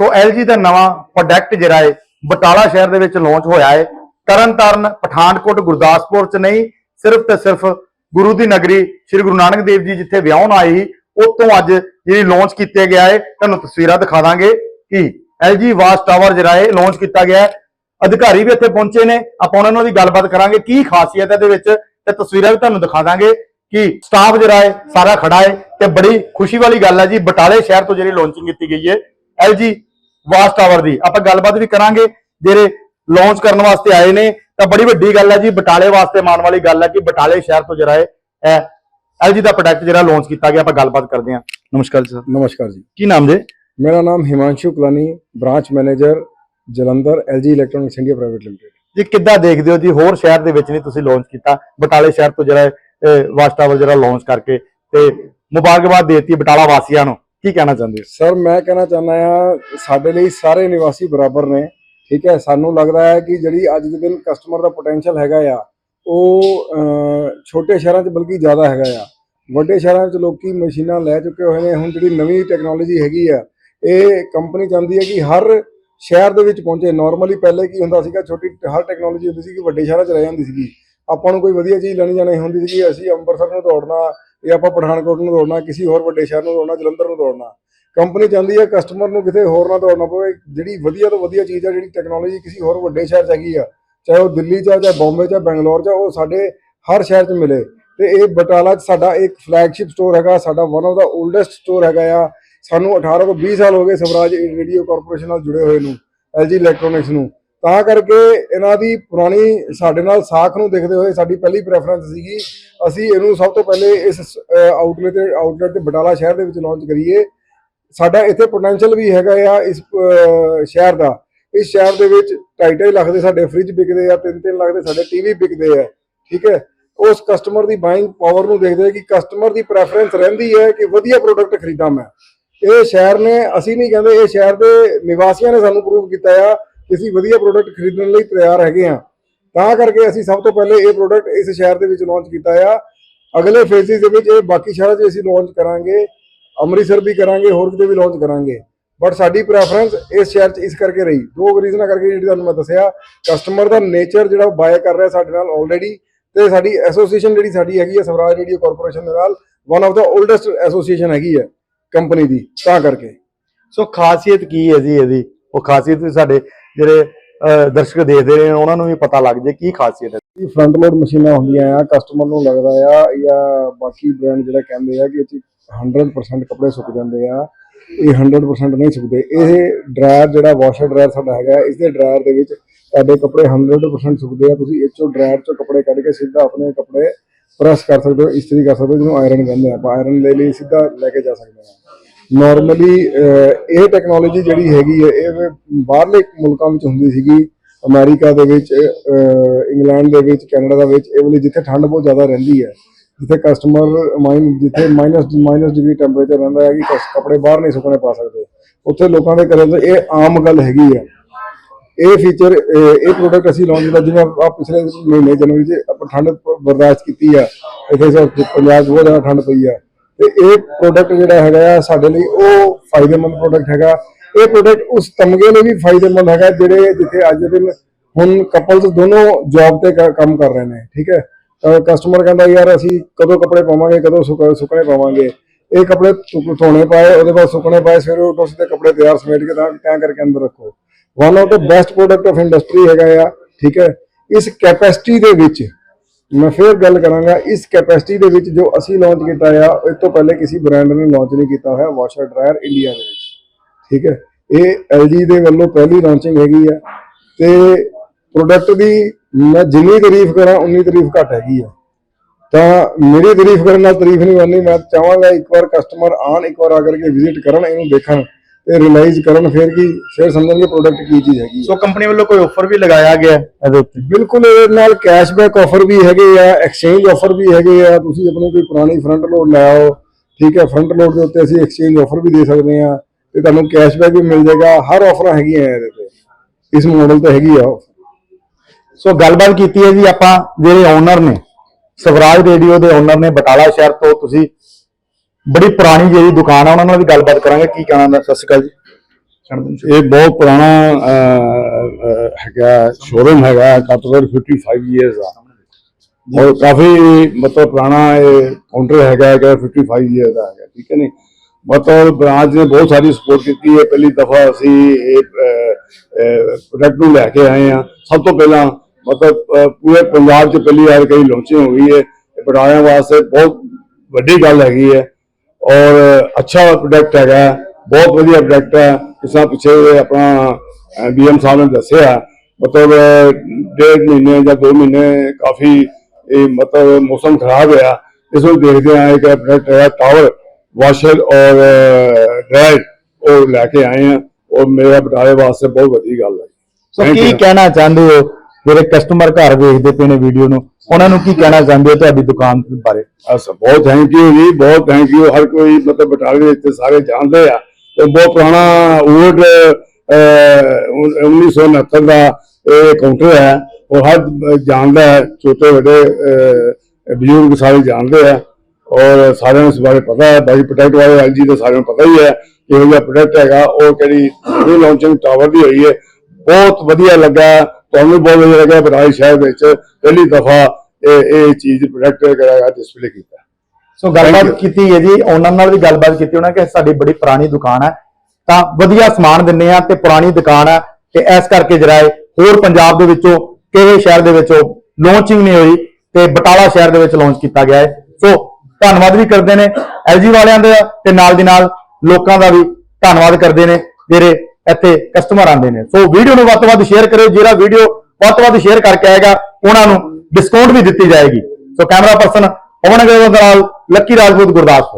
ਸੋ LG ਦਾ ਨਵਾਂ product ਜਿਹੜਾ ਹੈ, ਬਟਾਲਾ ਸ਼ਹਿਰ ਦੇ ਵਿੱਚ ਲਾਂਚ ਹੋਇਆ ਹੈ। ਤਰਨਤਾਰਨ, ਪਠਾਨਕੋਟ, ਗੁਰਦਾਸਪੁਰ ਚ ਨਹੀਂ, ਸਿਰਫ ਤੇ ਸਿਰਫ ਗੁਰੂ ਦੀ ਨਗਰੀ ਸ੍ਰੀ ਗੁਰੂ ਨਾਨਕ ਦੇਵ ਜੀ ਜਿੱਥੇ ਵਿਆਹਣ ਆਏ ਸੀ ਉਤੋਂ ਅੱਜ ਜਿਹੜੀ ਲਾਂਚ ਕੀਤੇ ਗਿਆ ਹੈ। ਤੁਹਾਨੂੰ ਤਸਵੀਰਾਂ ਦਿਖਾ ਦਾਂਗੇ ਕਿ LG ਵਾਸ ਟਾਵਰ ਜਿਹੜਾ ਹੈ ਲਾਂਚ ਕੀਤਾ ਗਿਆ ਹੈ। ਅਧਿਕਾਰੀ ਵੀ ਇੱਥੇ ਪਹੁੰਚੇ ਨੇ। ਆਪਾਂ ਉਹਨਾਂ ਨਾਲ ਵੀ ਗੱਲਬਾਤ ਕਰਾਂਗੇ ਕੀ ਖਾਸੀਅਤ ਹੈ ਇਹਦੇ ਵਿੱਚ ਤੇ ਤਸਵੀਰਾਂ ਵੀ ਤੁਹਾਨੂੰ ਦਿਖਾ ਦਾਂਗੇ ਕਿ ਸਟਾਫ ਜਿਹੜਾ ਹੈ, ਸਾਰਾ ਖੜਾ ਹੈ ਤੇ ਬੜੀ ਖੁਸ਼ੀ ਵਾਲੀ ਗੱਲ ਹੈ ਜੀ, ਬਟਾਲੇ ਸ਼ਹਿਰ ਤੋਂ ਜਿਹੜੀ ਲਾਂਚਿੰਗ ਕੀਤੀ ਗਈ ਹੈ। LG ਵਾਸ ਟਾਵਰ ਦੀ। ਆਪਾਂ ਗੱਲਬਾਤ ਵੀ ਕਰਾਂਗੇ ਜਿਹੜੇ ਲਾਂਚ ਕਰਨ ਵਾਸਤੇ ਆਏ ਨੇ ਤਾਂ ਬੜੀ ਵੱਡੀ ਗੱਲ ਹੈ ਜੀ ਬਟਾਲੇ ਵਾਸਤੇ ਮਾਣ ਵਾਲੀ ਗੱਲ ਹੈ ਕਿ ਬਟਾਲੇ ਸ਼ਹਿਰ ਤੋਂ ਜਿਹੜਾ ਹੈ LG ਦਾ ਪ੍ਰੋਡਕਟ ਜਿਹੜਾ ਲਾਂਚ ਕੀਤਾ ਗਿਆ ਆਪਾਂ ਗੱਲਬਾਤ ਕਰਦੇ ਹਾਂ। ਨਮਸਕਾਰ ਜੀ ਨਮਸਕਾਰ ਜੀ। ਕੀ ਨਾਮ ਜੀ? ਮੇਰਾ ਨਾਮ Himanshu Kalani branch manager Jalandhar LG electronics India private limited ਜੀ ਕਿੱਦਾਂ ਦੇਖਦੇ ਹੋ ਜੀ ਹੋਰ ਸ਼ਹਿਰ ਦੇ ਵਿੱਚ ਨਹੀਂ ਤੁਸੀਂ ਲਾਂਚ ਕੀਤਾ ਬਟਾਲੇ ਸ਼ਹਿਰ ਤੋਂ ਜਿਹੜਾ ਹੈ ਵਾਸ ਟਾਵਰ ਜਿਹੜਾ ਲਾਂਚ ਕਰਕੇ ਤੇ ਮੁਬਾਰਕਬਾਦ ਦੇਤੀ ਬਟਾਲਾ ਵਾਸੀਆਂ ਨੂੰ। ਕੀ ਕਹਿਣਾ ਚਾਹੁੰਦੇ ਹੋ? ਸਰ ਮੈਂ ਕਹਿਣਾ ਚਾਹੁੰਦਾ ਆ ਸਾਡੇ ਲਈ ਸਾਰੇ ਨਿਵਾਸੀ ਬਰਾਬਰ ਨੇ, ਠੀਕ ਹੈ? ਸਾਨੂੰ ਲੱਗਦਾ ਹੈ ਕਿ ਜਿਹੜੀ ਅੱਜ ਦੇ ਦਿਨ ਕਸਟਮਰ ਦਾ ਪੋਟੈਂਸ਼ੀਅਲ ਹੈਗਾ ਆ, ਉਹ ਛੋਟੇ ਸ਼ਹਿਰਾਂ 'ਚ ਬਲਕਿ ਜ਼ਿਆਦਾ ਹੈਗਾ ਆ। ਵੱਡੇ ਸ਼ਹਿਰਾਂ 'ਚ ਲੋਕੀ ਮਸ਼ੀਨਾਂ ਲੈ ਚੁੱਕੇ ਹੋਏ ਨੇ, ਹੁਣ ਜਿਹੜੀ ਨਵੀਂ ਟੈਕਨੋਲੋਜੀ ਹੈਗੀ ਆ, ਇਹ ਕੰਪਨੀ ਚਾਹੁੰਦੀ ਹੈ ਕਿ ਹਰ ਸ਼ਹਿਰ ਦੇ ਵਿੱਚ ਪਹੁੰਚੇ। ਨਾਰਮਲੀ ਪਹਿਲੇ ਕੀ ਹੁੰਦਾ ਸੀਗਾ, ਛੋਟੀ, ਹਰ ਟੈਕਨੋਲੋਜੀ ਹੁੰਦੀ ਸੀ ਕਿ ਵੱਡੇ ਸ਼ਹਿਰਾਂ 'ਚ ਰਹਿ ਜਾਂਦੀ ਸੀਗੀ। ਆਪਾਂ ਨੂੰ ਕੋਈ ਵਧੀਆ ਚੀਜ਼ ਲੈਣੀ ਜਾਣੀ ਹੁੰਦੀ ਸੀ ਕਿ ਅਸੀਂ ਅੰਮ੍ਰਿਤਸਰ ਨੂੰ ਦੌੜਨਾ ਜਾਂ ਆਪਾਂ ਪਠਾਨਕੋਟ ਨੂੰ ਦੌੜਨਾ ਕਿਸੇ ਹੋਰ ਵੱਡੇ ਸ਼ਹਿਰ ਨੂੰ ਦੌੜਨਾ ਜਲੰਧਰ ਨੂੰ ਦੌੜਨਾ। ਕੰਪਨੀ ਚਾਹੁੰਦੀ ਹੈ ਕਸਟਮਰ ਨੂੰ ਕਿਤੇ ਹੋਰ ਨਾ ਦੌੜਨਾ ਪਵੇ ਜਿਹੜੀ ਵਧੀਆ ਤੋਂ ਵਧੀਆ ਚੀਜ਼ ਆ ਜਿਹੜੀ ਟੈਕਨੋਲੋਜੀ ਕਿਸੇ ਹੋਰ ਵੱਡੇ ਸ਼ਹਿਰ 'ਚ ਹੈਗੀ ਆ ਚਾਹੇ ਉਹ ਦਿੱਲੀ 'ਚ ਆ ਚਾਹੇ ਬੰਬੇ 'ਚ ਆ ਬੈਂਗਲੌਰ 'ਚ ਆ, ਉਹ ਸਾਡੇ ਹਰ ਸ਼ਹਿਰ 'ਚ ਮਿਲੇ। ਤੇ ਇਹ ਬਟਾਲਾ 'ਚ ਸਾਡਾ ਇੱਕ ਫਲੈਗਸ਼ਿਪ ਸਟੋਰ ਹੈਗਾ ਸਾਡਾ ਵਨ ਆਫ ਦਾ 올ਡੈਸਟ ਸਟੋਰ ਹੈਗਾ ਆ। ਸਾਨੂੰ 18 ਤੋਂ 20 ਸਾਲ ਹੋ ਗਏ ਸਵਰਾਜ ਰੇਡੀਓ ਕਾਰਪੋਰੇਸ਼ਨ ਨਾਲ ਜੁੜੇ ਹੋਏ ਨੂੰ LG ਇਲੈਕਟ੍ਰੋਨਿਕਸ ਨੂੰ। ਤਾਂ ਕਰਕੇ ਇਹਨਾਂ ਦੀ ਪੁਰਾਣੀ ਸਾਡੇ ਨਾਲ ਸਾਖ ਨੂੰ ਦੇਖਦੇ ਹੋਏ ਸਾਡੀ ਪਹਿਲੀ ਪ੍ਰੈਫਰੈਂਸ ਸੀਗੀ, ਅਸੀਂ ਇਹਨੂੰ ਸਭ ਤੋਂ ਪਹਿਲੇ ਇਸ ਆਊਟਲੈਟ ਤੇ ਆਊਟਲੈਟ ਤੇ ਬਟਾਲਾ ਸ਼ਹਿਰ ਦੇ ਵਿੱਚ ਲਾਂਚ ਕਰੀਏ। ਸਾਡਾ ਇੱਥੇ ਪੋਟੈਂਸ਼ੀਅਲ ਵੀ ਹੈਗਾ ਆ ਇਸ ਸ਼ਹਿਰ ਦਾ। ਇਸ ਸ਼ਹਿਰ ਦੇ ਵਿੱਚ 2.5 ਲੱਖ ਦੇ ਸਾਡੇ ਫ੍ਰਿਜ ਵਿਕਦੇ ਆ 3-3 ਲੱਖ ਦੇ ਸਾਡੇ ਟੀਵੀ ਵਿਕਦੇ ਆ, ਠੀਕ ਹੈ? ਉਸ ਕਸਟਮਰ ਦੀ ਬਾਇੰਗ ਪਾਵਰ ਨੂੰ ਦੇਖਦੇ ਆ ਕਿ ਕਸਟਮਰ ਦੀ ਪ੍ਰੈਫਰੈਂਸ ਰਹਿੰਦੀ ਹੈ ਕਿ ਵਧੀਆ ਪ੍ਰੋਡਕਟ ਖਰੀਦਾਂ ਮੈਂ। ਇਹ ਸ਼ਹਿਰ ਨੇ, ਅਸੀਂ ਨਹੀਂ ਕਹਿੰਦੇ, ਇਹ ਸ਼ਹਿਰ ਦੇ ਨਿਵਾਸੀਆਂ ਨੇ ਸਾਨੂੰ ਪ੍ਰੂਵ ਕੀਤਾ ਆ ਅਸੀਂ ਵਧੀਆ ਪ੍ਰੋਡਕਟ ਖਰੀਦਣ ਲਈ ਤਿਆਰ ਹੈਗੇ ਆ ਤਾਂ ਕਰਕੇ ਅਸੀਂ ਸਭ ਤੋਂ ਪਹਿਲੇ ਇਹ ਪ੍ਰੋਡਕਟ ਇਸ ਸ਼ਹਿਰ ਦੇ ਵਿੱਚ ਲਾਂਚ ਕੀਤਾ ਆ। ਅਗਲੇ ਫੇਜ਼ਿਸ ਦੇ ਵਿੱਚ ਇਹ ਬਾਕੀ ਸ਼ਹਿਰਾਂ 'ਚ ਅਸੀਂ ਲਾਂਚ ਕਰਾਂਗੇ। ਅੰਮ੍ਰਿਤਸਰ ਵੀ ਕਰਾਂਗੇ, ਹੋਰ ਕਿਤੇ ਵੀ ਲਾਂਚ ਕਰਾਂਗੇ। ਬਟ ਸਾਡੀ ਪ੍ਰੈਫਰੈਂਸ ਇਸ ਸ਼ਹਿਰ 'ਚ ਇਸ ਕਰਕੇ ਰਹੀ। ਦੋ ਰੀਜ਼ਨਾਂ ਕਰਕੇ ਜਿਹੜੀ ਤੁਹਾਨੂੰ ਮੈਂ ਦੱਸਿਆ ਕਸਟਮਰ ਦਾ ਨੇਚਰ ਜਿਹੜਾ ਬਾਏ ਕਰ ਰਿਹਾ ਸਾਡੇ ਨਾਲ ਆਲਰੇਡੀ ਤੇ ਸਾਡੀ ਐਸੋਸੀਏਸ਼ਨ ਜਿਹੜੀ ਸਾਡੀ ਹੈਗੀ ਹੈ ਸਵਰਾਜ ਰੇਡੀਓ ਕਾਰਪੋਰੇਸ਼ਨ ਦੇ ਨਾਲ ਵਨ ਆਫ ਦਾ 올ਡੈਸਟ ਐਸੋਸੀਏਸ਼ਨ ਹੈਗੀ ਹੈ ਕੰਪਨੀ ਦੀ, ਤਾਂ ਕਰਕੇ। ਸੋ ਖਾਸੀਅਤ ਕੀ ਹੈ ਜੀ ਇਹਦੀ? ਉਹ ਖਾਸੀਅਤ ਵੀ ਸਾਡੇ ਜਿਹੜੇ ਦਰਸ਼ਕ ਦੇਖਦੇ ਨੇ, ਉਹਨਾਂ ਨੂੰ ਵੀ ਪਤਾ ਲੱਗ ਜੇ ਕੀ ਖਾਸੀਅਤ ਹੈ। ਇਹ ਫਰੰਟ ਲੋਡ ਮਸ਼ੀਨਾਂ ਹੁੰਦੀਆਂ ਆ ਕਸਟਮਰ ਨੂੰ ਲੱਗਦਾ ਆ, ਜਾਂ ਬਾਕੀ ਬ੍ਰਾਂਡ ਜਿਹੜਾ ਕਹਿੰਦੇ ਆ ਕਿ ਇਹ 100% ਕੱਪੜੇ ਸੁੱਕ ਜਾਂਦੇ ਆ, ਇਹ 100% ਨਹੀਂ ਸੁੱਕਦੇ। ਇਹ ਡਰਾਇਰ ਜਿਹੜਾ ਵਾਸ਼ਰ ਡਰਾਇਰ ਸਾਡਾ ਹੈਗਾ ਇਸ ਦੇ ਡਰਾਇਰ ਦੇ ਵਿੱਚ ਤੁਹਾਡੇ ਕੱਪੜੇ 100% ਸੁੱਕਦੇ ਆ, ਤੁਸੀਂ ਇਹ ਚੋਂ ਡਰਾਇਰ ਚੋਂ ਕੱਪੜੇ ਕੱਢ ਕੇ ਸਿੱਧਾ ਆਪਣੇ ਕੱਪੜੇ ਪ੍ਰੈਸ ਕਰ ਸਕਦੇ ਹੋ, ਇਸਤਰੀ ਕਰ ਸਕਦੇ ਹੋ, ਜਿਹਨੂੰ ਆਇਰਨ ਕਹਿੰਦੇ ਆ। ਆਪਾਂ ਆਇਰਨ ਲੈ ਲਈ, ਸਿੱਧਾ ਲੈ ਕੇ ਜਾ ਸਕਦੇ ਹਾਂ ਨਾਰਮਲੀ ਇਹ ਟੈਕਨੋਲੋਜੀ ਜਿਹੜੀ ਹੈਗੀ ਹੈ, ਇਹ ਬਾਹਰਲੇ ਮੁਲਕਾਂ ਵਿੱਚ ਹੁੰਦੀ ਸੀਗੀ। ਅਮਰੀਕਾ ਦੇ ਵਿੱਚ ਇੰਗਲੈਂਡ ਦੇ ਵਿੱਚ, ਕੈਨੇਡਾ ਦੇ ਵਿੱਚ, ਇਹ ਵਾਲੀ ਜਿੱਥੇ ਠੰਡ ਬਹੁਤ ਜ਼ਿਆਦਾ ਰਹਿੰਦੀ ਹੈ, ਜਿੱਥੇ ਕਸਟਮਰ ਮਾਈਨ ਜਿੱਥੇ ਮਾਈਨਸ ਮਾਈਨਸ ਡਿਗਰੀ ਟੈਂਪਰੇਚਰ ਰਹਿੰਦਾ ਹੈ ਕਿ ਕੱਪੜੇ ਬਾਹਰ ਨਹੀਂ ਸੁੱਕਣੇ ਪਾ ਸਕਦੇ। ਉੱਥੇ ਲੋਕਾਂ ਦੇ ਘਰੇ ਤਾਂ ਇਹ ਆਮ ਗੱਲ ਹੈਗੀ ਹੈ। ਇਹ ਫੀਚਰ ਇਹ ਪ੍ਰੋਡਕਟ ਅਸੀਂ ਲਾਂਚ ਕੀਤਾ, ਜਿਵੇਂ ਆ ਪਿਛਲੇ ਮਹੀਨੇ ਜਨਵਰੀ 'ਚ ਆਪਾਂ ਠੰਡ ਬਰਦਾਸ਼ਤ ਕੀਤੀ ਆ। ਇੱਥੇ ਪੰਜਾਬ 'ਚ ਬਹੁਤ ਜ਼ਿਆਦਾ ਠੰਡ ਪਈ ਆ। ਤੇ ਇਹ ਪ੍ਰੋਡਕਟ ਜਿਹੜਾ ਹੈਗਾ ਆ ਸਾਡੇ ਲਈ ਉਹ ਫਾਇਦੇਮੰਦ ਪ੍ਰੋਡਕਟ ਹੈਗਾ। ਇਹ ਪ੍ਰੋਡਕਟ ਉਸ ਤਮਗੇ ਲਈ ਵੀ ਫਾਇਦੇਮੰਦ ਹੈਗਾ ਜਿਹੜੇ ਜਿੱਥੇ ਅੱਜ ਦੇ ਹੁਣ ਕਪਲਸ ਦੋਨੋਂ ਜੌਬ ਤੇ ਕੰਮ ਕਰ ਰਹੇ ਨੇ, ਠੀਕ ਹੈ? ਕਸਟਮਰ ਕਹਿੰਦਾ ਯਾਰ ਅਸੀਂ ਕਦੋਂ ਕੱਪੜੇ ਪਾਵਾਂਗੇ, ਕਦੋਂ ਸੁੱਕ- ਸੁੱਕਣੇ ਪਾਵਾਂਗੇ? ਇਹ ਕੱਪੜੇ ਧੋਣੇ ਪਾਏ, ਉਹਦੇ ਬਾਅਦ ਸੁੱਕਣੇ ਪਾਏ ਸਵੇਰੇ ਉੱਠੋ ਸਿੱਧੇ ਕੱਪੜੇ ਤਿਆਰ ਸਮੇਟ ਕੇ ਤਾਂ ਤੈਅ ਕਰਕੇ ਅੰਦਰ ਰੱਖੋ। ਵਨ ਆਫ ਦਾ ਬੈਸਟ ਪ੍ਰੋਡਕਟ ਆਫ ਇੰਡਸਟਰੀ ਹੈਗਾ ਆ, ਠੀਕ ਹੈ? ਇਸ ਕੈਪੈਸਿਟੀ ਦੇ ਵਿੱਚ ਮੈਂ ਫੇਰ ਗੱਲ ਕਰਾਂਗਾ ਇਸ ਕੈਪੈਸਿਟੀ ਦੇ ਵਿੱਚ ਜੋ ਅਸੀਂ ਲਾਂਚ ਕੀਤਾ ਆ ਇਸ ਤੋਂ ਪਹਿਲੇ ਕਿਸੇ ਬ੍ਰਾਂਡ ਨੇ ਲਾਂਚ ਨਹੀਂ ਕੀਤਾ ਹੋਇਆ ਵਾਸ਼ਰ ਡਰਾਇਰ ਇੰਡੀਆ ਦੇ ਵਿੱਚ। ਠੀਕ ਹੈ? ਇਹ LG ਦੇ ਵੱਲੋਂ ਪਹਿਲੀ ਲਾਂਚਿੰਗ ਹੈਗੀ ਆ ਤੇ ਪ੍ਰੋਡਕਟ ਦੀ ਮੈਂ ਜਿੰਨੀ ਤਾਰੀਫ ਕਰਾਂ, ਉਨੀ ਤਾਰੀਫ ਘੱਟ ਹੈਗੀ ਆ। ਤਾਂ ਮੇਰੀ ਤਾਰੀਫ ਕਰਨ ਨਾਲ ਤਾਰੀਫ ਨਹੀਂ ਬਣਨੀ, ਮੈਂ ਚਾਹਾਂਗਾ ਇੱਕ ਵਾਰ ਕਸਟਮਰ ਆਣ ਇੱਕ ਵਾਰ ਆ ਕਰਕੇ ਵਿਜ਼ਿਟ ਕਰਨ, ਇਹਨੂੰ ਦੇਖਣ। ਤੇ ਰਿਅਲਾਈਜ਼ ਕਰਨ ਫਿਰ ਕੀ ਫਿਰ ਸਮਝਣਗੇ ਪ੍ਰੋਡਕਟ ਕੀ ਚੀਜ਼ ਹੈਗੀ ਸੋ ਕੰਪਨੀ ਵੱਲੋਂ ਕੋਈ ਆਫਰ ਵੀ ਲਗਾਇਆ ਗਿਆ ਹੈ ਇਹਦੇ ਉੱਤੇ? ਬਿਲਕੁਲ ਇਹਦੇ ਨਾਲ ਕੈਸ਼ਬੈਕ ਆਫਰ ਵੀ ਹੈਗੇ ਆ ਐਕਸਚੇਂਜ ਆਫਰ ਵੀ ਹੈਗੇ ਆ। ਤੁਸੀਂ ਆਪਣੀ ਕੋਈ ਪੁਰਾਣੀ ਫਰੰਟ ਲੋਡ ਲੈ ਆਓ ਠੀਕ ਹੈ ਫਰੰਟ ਲੋਡ ਦੇ ਉੱਤੇ ਅਸੀਂ ਐਕਸਚੇਂਜ ਆਫਰ ਵੀ ਦੇ ਸਕਦੇ ਆ ਤੇ ਤੁਹਾਨੂੰ ਕੈਸ਼ਬੈਕ ਵੀ ਮਿਲ ਜਾਏਗਾ। ਹਰ ਆਫਰਾਂ ਹੈਗੀਆਂ ਇਹਦੇ ਤੇ। ਇਸ ਮਾਡਲ ਤੇ ਹੈਗੀ ਆ ਸੋ ਗੱਲਬਾਤ ਕੀਤੀ ਹੈ ਜੀ ਆਪਾਂ ਜਿਹੜੇ ਓਨਰ ਨੇ ਸਵਰਾਜ ਰੇਡੀਓ ਦੇ ਓਨਰ ਨੇ ਬਟਾਲਾ ਸ਼ਹਿਰ ਤੋਂ। ਤੁਸੀਂ ਬੜੀ ਪੁਰਾਣੀ ਜਿਹੜੀ ਦੁਕਾਨ ਆ, ਉਹਨਾਂ ਨਾਲ ਵੀ ਗੱਲਬਾਤ ਕਰਾਂਗੇ। ਕੀ ਕਹਿਣਾ ਸਤਿ ਸ਼੍ਰੀ ਅਕਾਲ ਜੀ। ਇਹ ਬਹੁਤ ਪੁਰਾਣਾ ਹੈਗਾ ਸ਼ੋਰੂਮ ਹੈਗਾ ਘੱਟੋ ਘੱਟ 55 ਇਅਰਸ ਦਾ। ਔਰ ਕਾਫੀ ਮਤਲਬ ਪੁਰਾਣਾ ਇਹ ਕਾਊਂਟਰ ਹੈਗਾ ਹੈਗਾ 55 ਇਅਰ ਦਾ ਹੈਗਾ, ਠੀਕ ਹੈ ਨਹੀਂ ਮਤਲਬ ਬ੍ਰਾਂਚ ਨੇ ਬਹੁਤ ਸਾਰੀ ਸਪੋਰਟ ਕੀਤੀ। ਹੈ ਪਹਿਲੀ ਦਫਾ ਅਸੀਂ ਇਹ ਪ੍ਰੋਡਕਟ ਨੂੰ ਲੈ ਕੇ ਆਏ ਆ ਸਭ ਤੋਂ ਪਹਿਲਾਂ ਮਤਲਬ ਪੂਰੇ ਪੰਜਾਬ 'ਚ ਪਹਿਲੀ ਵਾਰ ਕਈ ਲਾਂਚਿੰਗ ਹੋ ਗਈ ਹੈ। ਇਹ ਬਟਾਲਿਆਂ ਵਾਸਤੇ ਬਹੁਤ ਵੱਡੀ ਗੱਲ ਹੈਗੀ ਹੈ। ਔਰ ਅੱਛਾ ਪ੍ਰੋਡਕਟ ਹੈਗਾ ਬਹੁਤ ਵਧੀਆ ਪ੍ਰੋਡਕਟ ਹੈ ਜਿਸ ਤਰ੍ਹਾਂ ਪਿੱਛੇ ਆਪਣਾ ਬੀਐਮ ਸਾਹਿਬ ਨੇ ਦੱਸਿਆ ਮਤਲਬ ਡੇਢ ਮਹੀਨੇ ਜਾਂ 2 ਮਹੀਨੇ ਕਾਫੀ ਇਹ ਮਤਲਬ ਮੌਸਮ ਖਰਾਬ ਹੋਇਆ ਇਸ ਨੂੰ ਦੇਖਦੇ ਆ ਇੱਕ ਪ੍ਰੋਡਕਟ ਹੈ ਟਾਵਰ ਵਾਸ਼ਰ ਔਰ ਡਰਾਇਰ ਉਹ ਲੈ ਕੇ ਆਏ ਆ ਔਰ ਮੇਰਾ ਬਟਾਲੇ ਵਾਸਤੇ ਬਹੁਤ ਵਧੀਆ ਗੱਲ ਹੈ ਸੋ Thank ਕੀ you. ਕਹਿਣਾ ਚਾਹੁੰਦੇ ਹੋ ਜਿਹੜੇ ਕਸਟਮਰ ਘਰ ਵੇਖਦੇ ਪਏ ਨੇ ਵੀਡੀਓ ਨੂੰ। ਉਹਨਾਂ ਨੂੰ ਕੀ ਕਹਿਣਾ ਚਾਹੁੰਦੇ ਹੋ ਤੁਹਾਡੀ ਦੁਕਾਨ ਬਾਰੇ? ਅੱਛਾ ਬਹੁਤ ਥੈਂਕ ਯੂ ਜੀ, ਬਹੁਤ ਥੈਂਕ ਯੂ ਹਰ ਕੋਈ ਮਤਲਬ ਬਟਾਲੇ ਇੱਥੇ ਸਾਰੇ ਜਾਣਦੇ ਆ। ਇਹ ਬਹੁਤ ਪੁਰਾਣਾ ਓਲਡ 1969 ਦਾ ਇਹ ਕਾਊਂਟਰ ਹੈ। ਉਹ ਹਰ ਜਾਣਦਾ ਹੈ, ਛੋਟੇ ਵੱਡੇ ਬਜ਼ੁਰਗ ਸਾਰੇ ਜਾਣਦੇ ਆ। ਔਰ ਸਾਰਿਆਂ ਨੂੰ ਇਸ ਬਾਰੇ ਪਤਾ ਹੈ। ਬਾਈ ਪ੍ਰੋਡਕਟ ਵਾਲੇ ਐਲਜੀ ਦਾ ਸਾਰਿਆਂ ਨੂੰ ਪਤਾ ਹੀ ਹੈ ਕਿ ਇਹ ਜਿਹਾ ਪ੍ਰੋਡਕਟ ਹੈਗਾ। ਉਹ ਕਿਹੜੀ ਨਿਊ ਲਾਂਚਿੰਗ ਟਾਵਰ ਦੀ ਹੋਈ ਹੈ। ਬਹੁਤ ਵਧੀਆ ਲੱਗਾ। ਤੁਹਾਨੂੰ ਬਹੁਤ ਵਧੀਆ ਲੱਗਾ ਬਟਾਲੇ ਸ਼ਹਿਰ ਵਿੱਚ ਪਹਿਲੀ ਦਫਾ ਇਹ ਇਹ ਚੀਜ਼ ਪ੍ਰੋਡਕਟ ਜਿਹੜਾ ਡਿਸਪਲੇ ਕੀਤਾ। ਸੋ ਗੱਲਬਾਤ. ਕੀਤੀ ਹੈ ਜੀ ਉਹਨਾਂ ਨਾਲ ਵੀ ਗੱਲਬਾਤ ਕੀਤੀ ਉਹਨਾਂ ਕਿ ਸਾਡੀ ਬੜੀ ਪੁਰਾਣੀ ਦੁਕਾਨ ਹੈ। ਤਾਂ ਵਧੀਆ ਸਮਾਨ ਦਿੰਨੇ ਆ ਤੇ ਪੁਰਾਣੀ ਦੁਕਾਨ ਹੈ ਤੇ ਇਸ ਕਰਕੇ ਹੈ ਹੋਰ ਪੰਜਾਬ ਦੇ ਵਿੱਚੋਂ ਕਿਹੜੇ ਸ਼ਹਿਰ ਦੇ ਵਿੱਚੋਂ ਲਾਂਚਿੰਗ ਨਹੀਂ ਹੋਈ ਤੇ ਬਟਾਲਾ ਸ਼ਹਿਰ ਦੇ ਵਿੱਚ ਲਾਂਚ ਕੀਤਾ ਗਿਆ ਹੈ। ਸੋ ਧੰਨਵਾਦ ਵੀ ਕਰਦੇ ਨੇ ਐਲਜੀ ਵਾਲਿਆਂ ਦਾ ਤੇ ਨਾਲ ਦੀ ਨਾਲ ਲੋਕਾਂ ਦਾ ਵੀ ਧੰਨਵਾਦ ਕਰਦੇ ਨੇ ਜਿਹੜੇ ਇੱਥੇ ਕਸਟਮਰ ਆਉਂਦੇ ਨੇ। ਸੋ ਵੀਡੀਓ ਨੂੰ ਵੱਧ ਤੋਂ ਵੱਧ ਸ਼ੇਅਰ ਕਰਿਓ। ਜਿਹੜਾ ਵੀਡੀਓ ਵੱਧ ਤੋਂ ਵੱਧ ਸ਼ੇਅਰ ਕਰਕੇ ਆਏਗਾ, ਉਹਨਾਂ ਨੂੰ ਡਿਸਕਾਊਂਟ ਵੀ ਦਿੱਤੀ ਜਾਏਗੀ। So camera person Pawan Agarwal Lucky Rajput Gurdaspur.